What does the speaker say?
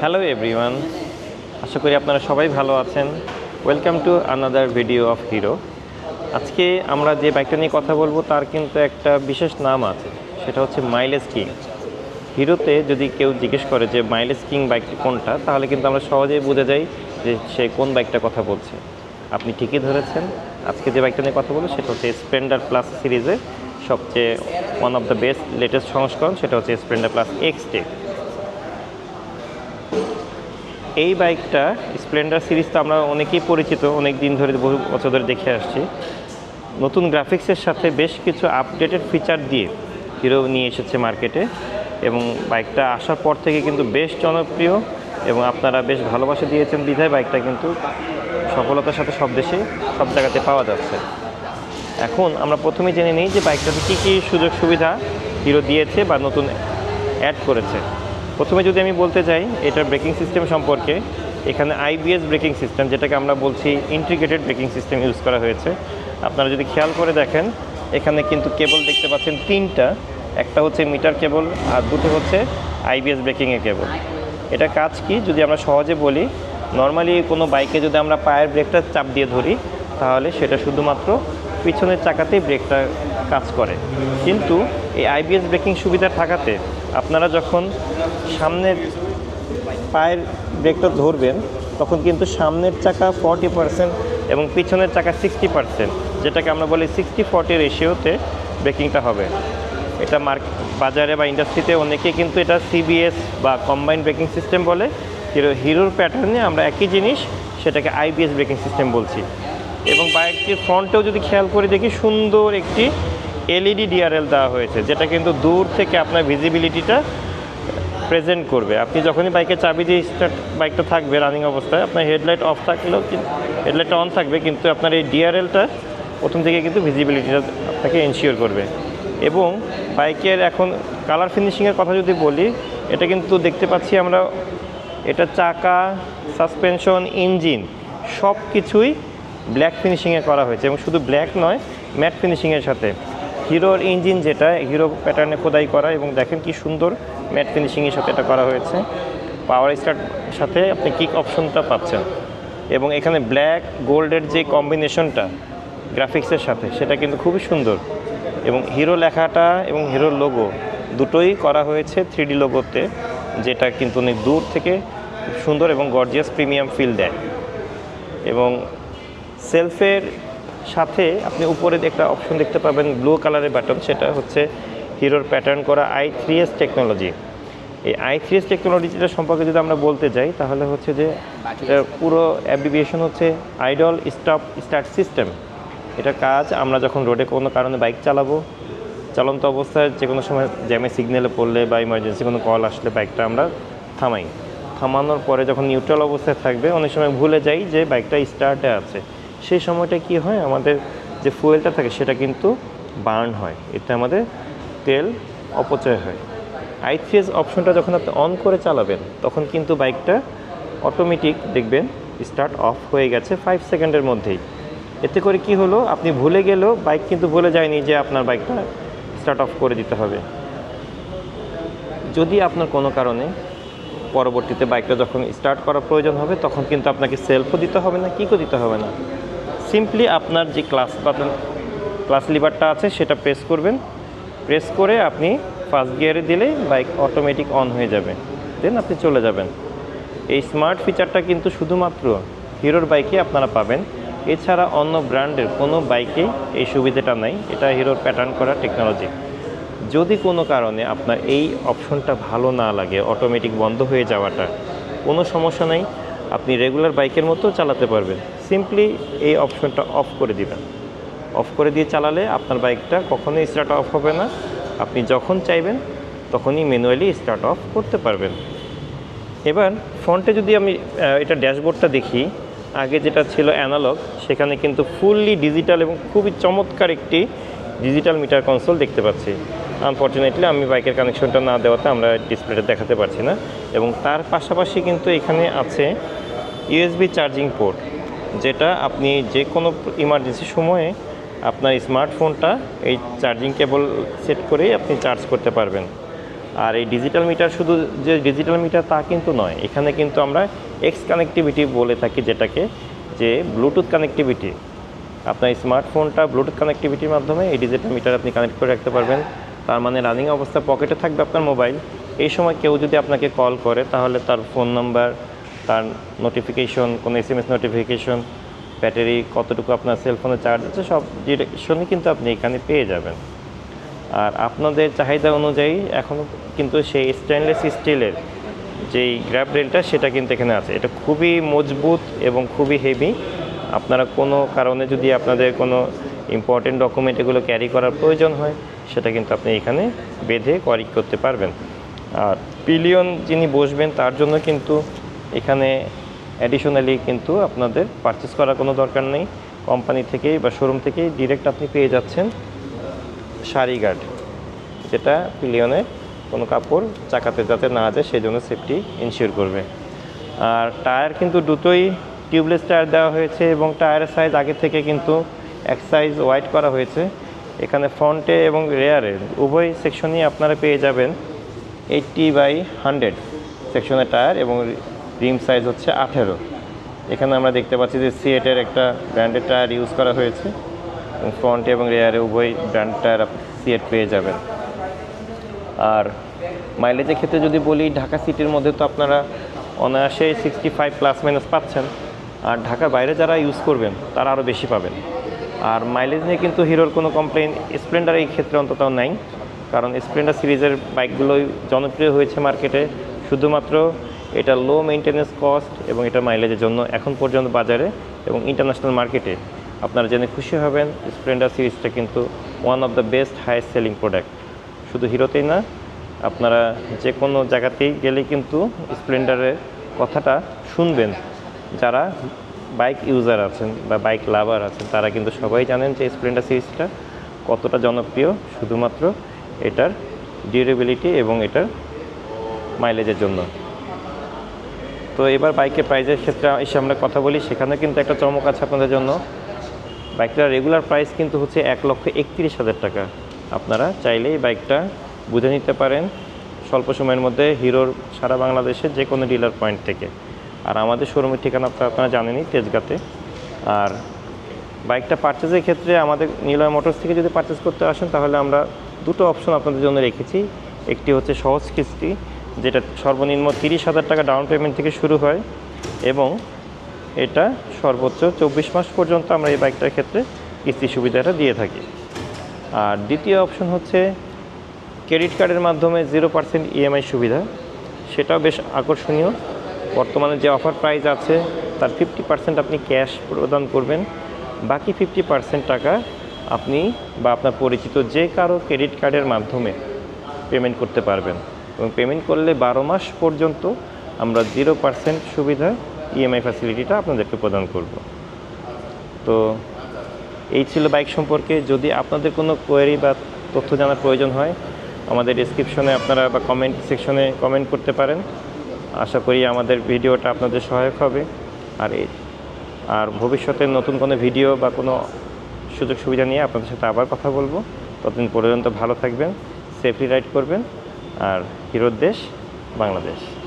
Hello everyone আশা করি আপনারা সবাই ভালো আছেন। Welcome to another video of Hero আজকে আমরা যে বাইকটা নিয়ে কথা বলব, তার কিন্তু একটা বিশেষ নাম আছে। সেটা হচ্ছে মাইলেজ কিং হিরোতে যদি কেউ জিজ্ঞেস করে যে মাইলেজ কিং বাইকটি কোনটা, তাহলে কিন্তু আমরা সহজেই বুঝে যাই যে সে কোন বাইকটা কথা বলছে। আপনি ঠিকই ধরেছেন। আজকে যে বাইকটা নিয়ে কথা বলব, সেটা হচ্ছে স্প্লেন্ডার প্লাস সিরিজের সবচেয়ে one of the best latest সংস্করণ, সেটা হচ্ছে স্প্লেন্ডার প্লাস এক্স টেক এই বাইকটা স্প্লেন্ডার সিরিজ তো আমরা অনেকেই পরিচিত অনেক দিন ধরে বহু বছর ধরে দেখে আসছি। নতুন গ্রাফিক্সের সাথে বেশ কিছু আপডেটেড ফিচার দিয়ে হিরো নিয়ে এসেছে মার্কেটে এবং বাইকটা আসার পর থেকে কিন্তু বেশ জনপ্রিয় এবং আপনারা বেশ ভালোবাসা দিয়েছেন বিধায় বাইকটা কিন্তু সফলতার সাথে সব দেশে, সব জায়গাতে পাওয়া যাচ্ছে। এখন আমরা প্রথমে জেনে নিই যে বাইকটাতে কী কী সুযোগ সুবিধা হিরো দিয়েছে বা নতুন অ্যাড করেছে। প্রথমে যদি আমি বলতে চাই, এটার ব্রেকিং সিস্টেম সম্পর্কে, এখানে আইবিএস ব্রেকিং সিস্টেম, যেটাকে আমরা বলছি ইন্টিগ্রেটেড ব্রেকিং সিস্টেম ইউজ করা হয়েছে। আপনারা যদি খেয়াল করে দেখেন, এখানে কিন্তু কেবল দেখতে পাচ্ছেন তিনটা। একটা হচ্ছে মিটার কেবল, আর দুটো হচ্ছে আইবিএস ব্রেকিংয়ের কেবল। এটা কাজ কি? যদি আমরা সহজে বলি নর্মালি কোনো বাইকে যদি আমরা পায়ের ব্রেকটা চাপ দিয়ে ধরি, তাহলে সেটা শুধুমাত্র পিছনের চাকাতেই ব্রেকটা কাজ করে। কিন্তু এই আইবিএস ব্রেকিং সুবিধা থাকাতে আপনারা যখন সামনের পায়ের ব্রেকটা ধরবেন, তখন কিন্তু সামনের চাকা ফর্টি পার্সেন্ট এবং পিছনের চাকা সিক্সটি পার্সেন্ট যেটাকে আমরা বলি সিক্সটি ফর্টি রেশিওতে ব্রেকিংটা হবে। এটা মার্ক, বাজারে বা ইন্ডাস্ট্রিতে অনেকে কিন্তু এটা সিবিএস বা কম্বাইন ব্রেকিং সিস্টেম বলে। হিরো, হিরোর প্যাটার্নে আমরা একই জিনিস সেটাকে আইবিএস ব্রেকিং সিস্টেম বলছি। এবং বাইকটির ফ্রন্টেও যদি খেয়াল করে দেখি, সুন্দর একটি এলইডি ডিআরএল দেওয়া হয়েছে, যেটা কিন্তু দূর থেকে আপনার ভিজিবিলিটিটা প্রেজেন্ট করবে। আপনি যখনই বাইকে চাবি দিয়ে স্টার্ট বাইকটা থাকবে রানিং অবস্থায়, আপনার হেডলাইট অফ থাকলেও হেডলাইটটা অন থাকবে, কিন্তু আপনার এই ডিআরএলটা প্রথম থেকে কিন্তু ভিজিবিলিটিটা আপনাকে এনশিওর করবে। এবং বাইকের এখন কালার ফিনিশিংয়ের কথা যদি বলি, এটা কিন্তু দেখতে পাচ্ছি আমরা, এটা চাকা সাসপেনশন ইঞ্জিন সব কিছুই ব্ল্যাক ফিনিশিংয়ে করা হয়েছে এবং শুধু ব্ল্যাক নয় ম্যাট ফিনিশিংয়ের সাথে। হিরোর ইঞ্জিন যেটা, হিরো প্যাটার্নে খোদাই করা এবং দেখেন কি সুন্দর ম্যাট ফিনিশিংয়ের সাথে এটা করা হয়েছে। পাওয়ার স্টার্ট সাথে আপনি কিক অপশনটা পাচ্ছেন। এবং এখানে ব্ল্যাক গোল্ডের যে কম্বিনেশনটা গ্রাফিক্সের সাথে, সেটা কিন্তু খুবই সুন্দর। এবং হিরো লেখাটা এবং হিরোর লোগো দুটোই করা হয়েছে থ্রি লোগোতে যেটা কিন্তু অনেক দূর থেকে সুন্দর এবং গর্জিয়াস প্রিমিয়াম ফিল দেয়। এবং সেলফের সাথে আপনি উপরে একটা অপশন দেখতে পাবেন ব্লু কালারের বাটন সেটা হচ্ছে হিরোর প্যাটার্ন করা আই থ্রি এস টেকনোলজি এই আই থ্রি এস টেকনোলজিটা সম্পর্কে যদি আমরা বলতে যাই, তাহলে হচ্ছে যে পুরো অ্যাবিভিয়েশন হচ্ছে আইডল স্টপ স্টার্ট সিস্টেম এটা কাজ আমরা যখন রোডে কোনো কারণে বাইক চালাবো, চলন্ত অবস্থায় যে কোনো সময় জ্যামে সিগন্যালে পড়লে বা ইমার্জেন্সি কোনো কল আসলে বাইকটা আমরা থামাই। থামানোর পরে যখন নিউট্রাল অবস্থায় থাকবে, অনেক সময় ভুলে যাই যে বাইকটা স্টার্টে আছে। সেই সময়টা কি হয়? আমাদের যে ফুয়েলটা থাকে, সেটা কিন্তু বার্ন হয়। এতে আমাদের তেল অপচয় হয়। আইথিএস অপশনটা যখন আপনি অন করে চালাবেন, তখন কিন্তু বাইকটা অটোমেটিক দেখবেন স্টার্ট অফ হয়ে গেছে ফাইভ সেকেন্ডের মধ্যেই। এতে করে কি হলো? আপনি ভুলে গেলেও বাইক কিন্তু ভুলে যায়নি যে আপনার বাইকটা স্টার্ট অফ করে দিতে হবে। যদি আপনার কোনো কারণে পরবর্তীতে বাইকটা যখন স্টার্ট করার প্রয়োজন হবে, তখন কিন্তু আপনাকে সেলফও দিতে হবে না, কিকও দিতে হবে না। সিম্পলি আপনার যে ক্লাস বাটন ক্লাস লিভারটা আছে, সেটা প্রেস করবেন। প্রেস করে আপনি ফার্স্ট গিয়ারে দিলেই বাইক অটোমেটিক অন হয়ে যাবে। দেন আপনি চলে যাবেন। এই স্মার্ট ফিচারটা কিন্তু শুধুমাত্র হিরোর বাইকে আপনারা পাবেন। এছাড়া অন্য ব্র্যান্ডের কোনো বাইকেই এই সুবিধাটা নাই। এটা হিরোর প্যাটার্ন করা টেকনোলজি যদি কোনো কারণে আপনার এই অপশনটা ভালো না লাগে অটোমেটিক বন্ধ হয়ে যাওয়াটা, কোনো সমস্যা নেই। আপনি রেগুলার বাইকের মতো চালাতে পারবেন। সিম্পলি এই অপশনটা অফ করে দিবেন। অফ করে দিয়ে চালালে আপনার বাইকটা কখনোই স্টার্ট অফ হবে না। আপনি যখন চাইবেন, তখনই ম্যানুয়ালি স্টার্ট অফ করতে পারবেন। এবার ফ্রন্টে যদি আমি এটা ড্যাশবোর্ডটা দেখি, আগে যেটা ছিল অ্যানালগ সেখানে কিন্তু ফুললি ডিজিটাল এবং খুবই চমৎকার একটি ডিজিটাল মিটার কনসোল দেখতে পাচ্ছি। আনফর্চুনেটলি আমি বাইকের কানেকশনটা না দেওয়াতে আমরা ডিসপ্লেটা দেখাতে পারছি না। এবং তার পাশাপাশি কিন্তু এখানে আছে ইউএসবি চার্জিং পোর্ট যেটা আপনি যে কোনো ইমার্জেন্সি সময়ে আপনার স্মার্টফোনটা এই চার্জিং কেবল সেট করেই আপনি চার্জ করতে পারবেন। আর এই ডিজিটাল মিটার শুধু যে ডিজিটাল মিটার তা কিন্তু নয়, এখানে কিন্তু আমরা এক্স কানেক্টিভিটি বলে থাকি যেটাকে, যে ব্লুটুথ কানেক্টিভিটি আপনার স্মার্টফোনটা ব্লুটুথ কানেক্টিভিটির মাধ্যমে এই ডিজিটাল মিটার আপনি কানেক্ট করে রাখতে পারবেন। তার মানে রানিং অবস্থা পকেটে থাকবে আপনার মোবাইল এই সময় কেউ যদি আপনাকে কল করে, তাহলে তার ফোন নাম্বার তার নোটিফিকেশন কোনো S M S notification battery কতটুকু আপনার সেলফোনে চার্জ আছে, সব ডিরেকশনই কিন্তু আপনি এখানে পেয়ে যাবেন। আর আপনাদের চাহিদা অনুযায়ী এখন কিন্তু সেই স্টেনলেস স্টিলের যেই গ্র্যাব রেলটা সেটা কিন্তু এখানে আছে। এটা খুবই মজবুত এবং খুবই হেভি আপনারা কোনো কারণে যদি আপনাদের কোনো ইম্পর্টেন্ট ডকুমেন্ট এগুলো ক্যারি করার প্রয়োজন হয়, সেটা কিন্তু আপনি এখানে বেঁধে ক্যারি করতে পারবেন। আর পিলিয়ন যিনি বসবেন, তার জন্য কিন্তু এখানে অ্যাডিশনালি কিন্তু আপনাদের পারচেস করার কোনো দরকার নেই। কোম্পানি থেকেই বা শোরুম থেকেই ডিরেক্ট আপনি পেয়ে যাচ্ছেন শাড়ি গার্ড যেটা পিলিয়নে কোনো কাপড় চাকাতে যাতে না যায় সেই জন্য সেফটি ইনশিওর করবে। আর টায়ার কিন্তু দুটোই টিউবলেস টায়ার দেওয়া হয়েছে এবং টায়ারের সাইজ আগে থেকে কিন্তু এক সাইজ ওয়াইড করা হয়েছে। এখানে ফ্রন্টে এবং রেয়ারে উভয় সেকশনই আপনারা পেয়ে যাবেন এইটটি বাই হান্ড্রেড সেকশনের টায়ার এবং রিম সাইজ হচ্ছে আঠেরো। এখানে আমরা দেখতে পাচ্ছি যে সিএটের একটা ব্র্যান্ডের টায়ার ইউজ করা হয়েছে এবং ফ্রন্ট এবং রেয়ারে উভয় ব্র্যান্ড টায়ার সিএট পেয়ে যাবেন। আর মাইলেজের ক্ষেত্রে যদি বলি, ঢাকা সিটির মধ্যে তো আপনারা অনায়াসে সিক্সটি ফাইভ প্লাস মাইনাস পাচ্ছেন। আর ঢাকার বাইরে যারা ইউজ করবেন, তারা আরও বেশি পাবেন। আর মাইলেজ নিয়ে কিন্তু হিরোর কোনো কমপ্লেন স্প্লেন্ডার এই ক্ষেত্রে অন্তত নাই। কারণ স্প্লেন্ডার সিরিজের বাইকগুলোই জনপ্রিয় হয়েছে মার্কেটে শুধুমাত্র এটা লো মেনটেন্যান্স কস্ট এবং এটা মাইলেজের জন্য এখন পর্যন্ত বাজারে এবং ইন্টারন্যাশনাল মার্কেটে আপনারা জেনে খুশি হবেন স্প্লেন্ডার সিরিজটা কিন্তু one of the best highest selling product শুধু হিরোতেই না, আপনারা যে কোনো জায়গাতেই গেলে কিন্তু স্প্লেন্ডারের কথাটা শুনবেন। যারা বাইক ইউজার আছেন বা বাইক লাভার আছেন, তারা কিন্তু সবাই জানেন যে স্প্লেন্ডার সিরিজটা কতটা জনপ্রিয়। শুধুমাত্র এটার ডিউরেবিলিটি এবং এটার মাইলেজের জন্য। তো এবার বাইকের প্রাইজের ক্ষেত্রে এসে আমরা কথা বলি। সেখানে কিন্তু একটা চমক আছে আপনাদের জন্য। বাইকটার রেগুলার প্রাইস কিন্তু হচ্ছে এক লক্ষ একত্রিশ হাজার টাকা। আপনারা চাইলেই বাইকটা বুঝে নিতে পারেন স্বল্প সময়ের মধ্যে হিরোর সারা বাংলাদেশের যে কোনো ডিলার পয়েন্ট থেকে। আর আমাদের শোরুমের ঠিকানা আপনারা জানেনই তেজগাতে। আর বাইকটা পারচেজের ক্ষেত্রে আমাদের নিলয় মোটরস থেকে যদি পারচেস করতে আসেন, তাহলে আমরা দুটো অপশন আপনাদের জন্য রেখেছি। একটি হচ্ছে সহজ কিস্তি যেটা সর্বনিম্ন তিরিশ হাজার টাকা ডাউন পেমেন্ট থেকে শুরু হয় এবং এটা সর্বোচ্চ চব্বিশ মাস পর্যন্ত আমরা এই বাইকটার ক্ষেত্রে কিস্তি সুবিধাটা দিয়ে থাকি। আর দ্বিতীয় অপশন হচ্ছে ক্রেডিট কার্ডের মাধ্যমে জিরো পার্সেন্ট ইএমআই সুবিধা। সেটাও বেশ আকর্ষণীয়। বর্তমানে যে অফার প্রাইস আছে, তার ফিফটি পার্সেন্ট আপনি ক্যাশ প্রদান করবেন। বাকি ফিফটি পার্সেন্ট টাকা আপনি বা আপনার পরিচিত যে কারও ক্রেডিট কার্ডের মাধ্যমে পেমেন্ট করতে পারবেন। এবং পেমেন্ট করলে বারো মাস পর্যন্ত আমরা জিরো পার্সেন্ট সুবিধা ইএমআই ফ্যাসিলিটিটা আপনাদেরকে প্রদান করব। তো এই ছিল বাইক সম্পর্কে। যদি আপনাদের কোনো কোয়েরি বা তথ্য জানার প্রয়োজন হয়, আমাদের ডিসক্রিপশনে আপনারা বা কমেন্ট সেকশনে কমেন্ট করতে পারেন। আশা করি আমাদের ভিডিওটা আপনাদের সহায়ক হবে। আর এই, আর ভবিষ্যতে নতুন কোনো ভিডিও বা কোনো সুযোগ সুবিধা নিয়ে আপনাদের সাথে আবার কথা বলব। ততদিন পর্যন্ত ভালো থাকবেন সেফলি রাইড করবেন। আর হিরোর দেশ বাংলাদেশ।